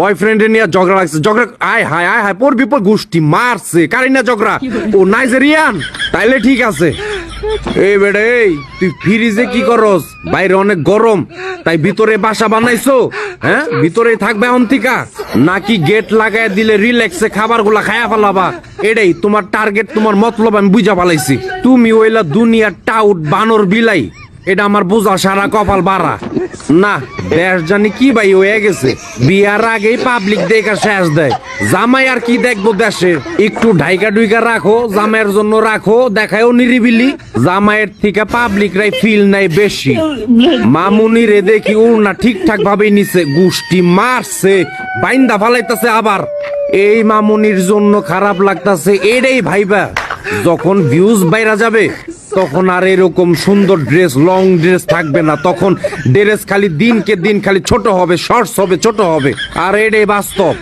বয়ফ্রেন্ডে নিয়ে ঝগড়া লাগছে। ঝগড়া আয় হায় আয় হায় পর বিপর গোষ্ঠী মারছে কারিনা ঝগড়া? ও নাইজেরিয়ান? তাইলে ঠিক আছে। এই বেড়ে এই তুই ফ্রিজে কি করস? বাইরে অনেক গরম তাই ভিতরে বাসা বানাইছো হ্যাঁ? ভিতরে থাকবে অন্তিকা। নাকি গেট লাগাই দিলে রিল্যাক্সে খাবারগুলা খায়া ফেলাবা? এটাই তোমার টার্গেট তোমার মতলব আমি বুঝা পালাইছি। তুমি ওইলা দুনিয়ার টাউট বানর বিলাই এটা আমার বোঝা সারা কপাল বাড়া। না দেশ জানি কি ভাই হয়ে গেছে? বিয়ার আগেই পাবলিক দেখা শেষ দেয়। জামাই আর কি দেখব দেশে? একটু ঢাইকা রাখো, জামাইয়ের জন্য রাখো, দেখায়ও নিরিবিলি। জামাইয়ের থেকে ফিল নাই বেশি। মামুনি রে দেখি ওর না ঠিকঠাক ভাবে নিছে গুষ্টি মারছে, বাইন্দা ফালাইতাছে আবার। এই মামুনির জন্য খারাপ লাগতাছে এটাই ভাইবা। যখন ভিউজ বাইরা যাবে তখন আর এরকম সুন্দর ড্রেস লং ড্রেস থাকবে না। তখন ড্রেস খালি দিনকে দিন খালি ছোট হবে শর্টস হবে, ছোট হবে। আর এটাই বাস্তব।